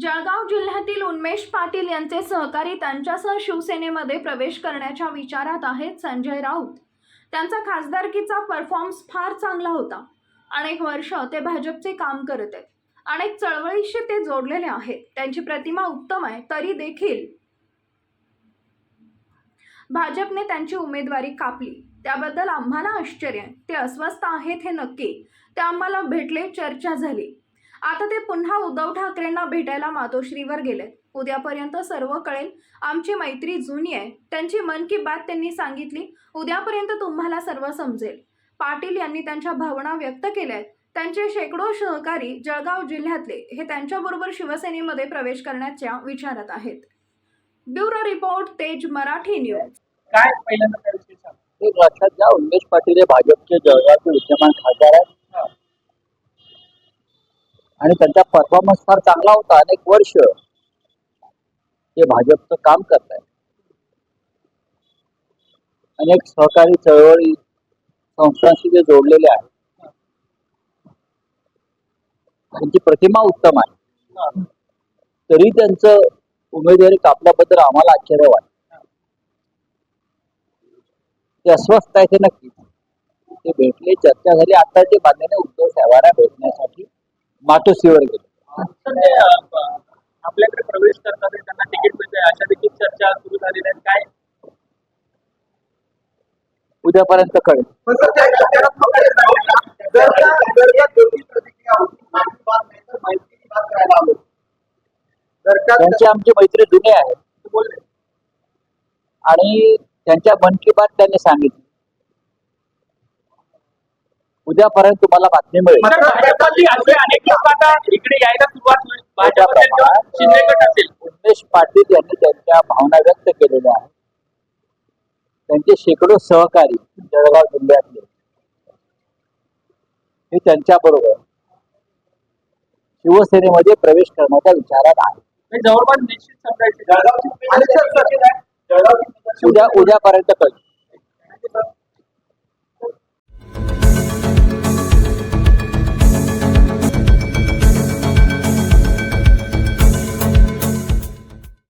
जळगाव जिल्ह्यातील उन्मेष पाटील यांचे सहकारी त्यांच्यासह शिवसेनेमध्ये प्रवेश करण्याच्या विचारात आहेत संजय राऊत. त्यांचा खासदारकीचा परफॉर्मन्स फार चांगला होता. अनेक वर्ष ते भाजपचे काम करत. आहेत अनेक चळवळीशी ते जोडलेले आहेत. त्यांची प्रतिमा उत्तम आहे तरी देखील. भाजपने त्यांची उमेदवारी कापली. त्याबद्दल आम्हाला आश्चर्य ते अस्वस्थ आहेत हे नक्की. ते आम्हाला भेटले चर्चा झाली. आता ते पुन्हा उद्धव ठाकरेंना भेटायला मातोश्रीवर गेले. उद्यापर्यंत सर्व कळेल. आमची मैत्री जुनी आहे. त्यांची मन की बात त्यांनी सांगितली. उद्यापर्यंत तुम्हाला सर्व समजेल. पाटील यांनी त्यांच्या भावना व्यक्त केल्या आहेत. त्यांचे शेकडो सहकारी जळगाव जिल्ह्यातले हे त्यांच्याबरोबर शिवसेनेमध्ये प्रवेश करण्याच्या विचारात आहेत. ब्युरो रिपोर्ट तेज मराठी न्यूज. काय पहिल्यांदा एक लक्षात घ्या उमेश पाटील हे भाजपचे जळगावचे विद्यमान खासदार आहेत आणि त्यांचा परफॉर्मन्स फार चांगला होता अनेक वर्ष ते भाजपचं काम करत आहेत अनेक सहकारी चळवळी संस्थांशी ते जोडलेले आहेत. त्यांची प्रतिमा उत्तम आहे. तरी त्यांचं उमेदवारी कापल्याबद्दल आम्हाला आश्चर्य वाटत. ते अस्वस्थ आहे ते नक्की. ते भेटले चर्चा झाली. आता ते मान्याने उद्धव साहेबांना भेटण्यासाठी मातोश्रीवर गेले. आपल्याकडे प्रवेश करतात आहे, त्यांना तिकीट मिळते अशा देखील चर्चा सुरू झालेल्या आहेत. काय? उद्यापर्यंत कळेल. त्यांची आमची मैत्री जुनी आहे. बोलले आणि त्यांच्या मन की बात त्यांनी सांगितली. उद्यापर्यंत तुम्हाला बातमी मिळेल. उमेश पाटील यांनी त्यांच्या भावना व्यक्त केलेल्या आहेत. त्यांचे शेकडो सहकारी जळगाव जिल्ह्यातले. हे त्यांच्या बरोबर शिवसेनेमध्ये प्रवेश करण्याच्या विचारात आहे हे जवळपास निश्चित उद्या उद्यापर्यंत कळेल.